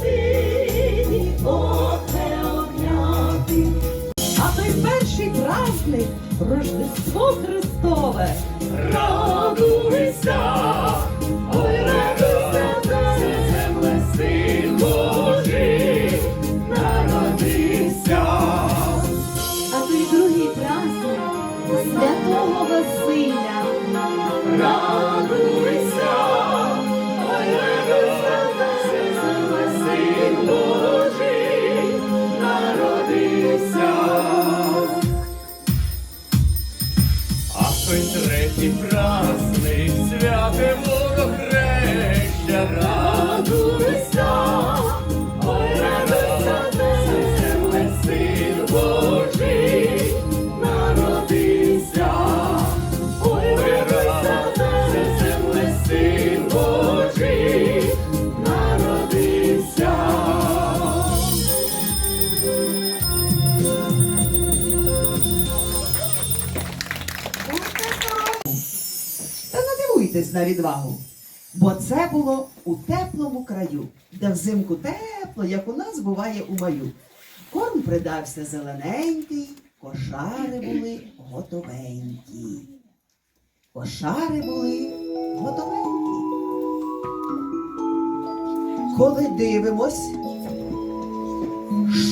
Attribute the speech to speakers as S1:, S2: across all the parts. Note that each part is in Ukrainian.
S1: сині оце обняти.
S2: А
S1: той перший праздник Рождество Христове.
S3: Ра! Не на відвагу, бо це було у теплому краю, де взимку тепло, як у нас буває у маю. Корм придався зелененький, кошари були готовенькі. Кошари були готовенькі. Коли дивимось,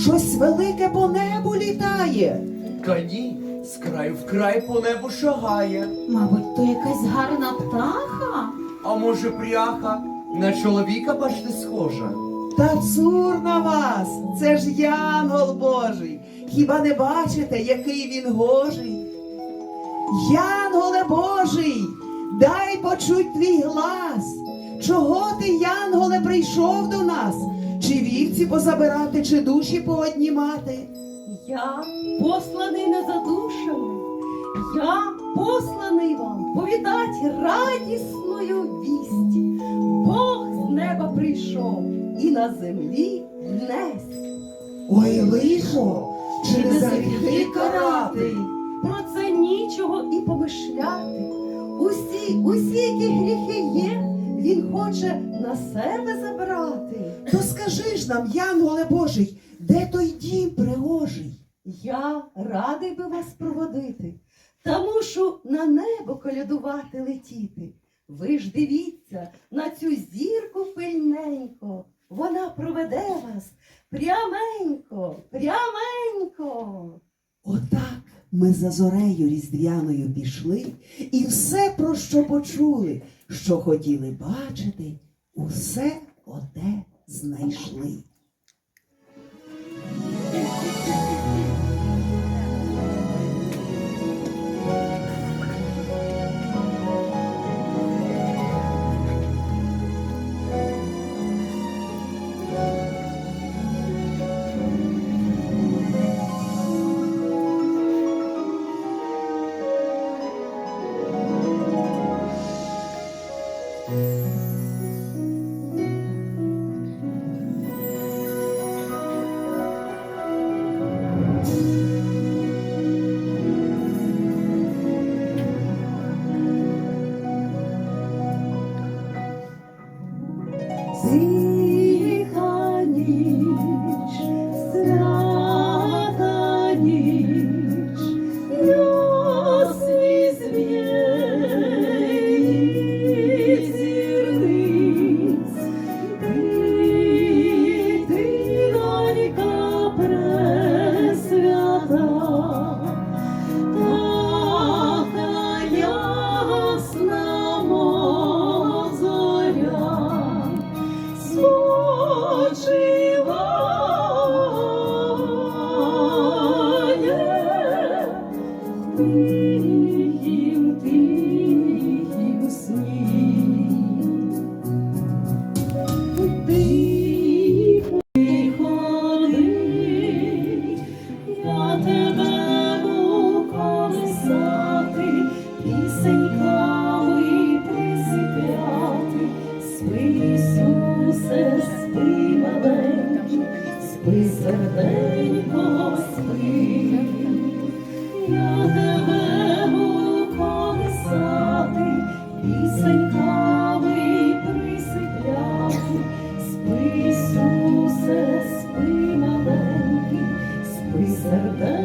S3: щось велике по небу літає.
S1: Кані з краю в край по небу шагає.
S2: Мабуть, то якась гарна птаха.
S1: А може пряха на чоловіка бачите схожа?
S3: Та цур на вас, це ж Янгол Божий. Хіба не бачите, який він гожий? Янголе Божий, дай почуть твій глас. Чого ти, Янголе, прийшов до нас? Чи вівці позабирати, чи душі пооднімати?
S2: Я посланий не радісною вісті. Бог з неба прийшов і на землі днесь.
S3: Ой, лихо, чи не за гріхи карати?
S2: Про це нічого і помишляти. Усі, усі, які гріхи є, він хоче на себе забрати.
S3: То скажи ж нам, Янголе Божий, де той дім пригожий?
S2: Я радий би вас проводити, та мушу на небо колядувати летіти. Ви ж дивіться на цю зірку пильненько, вона проведе вас пряменько, пряменько.
S3: Отак ми за зорею різдвяною пішли, і все, про що почули, що хотіли бачити, усе оте знайшли.
S2: See? Серденько, спи. Я тебе буду пісеньками присипляти. Спи, Ісусе, спи, маленький, спи, серденько,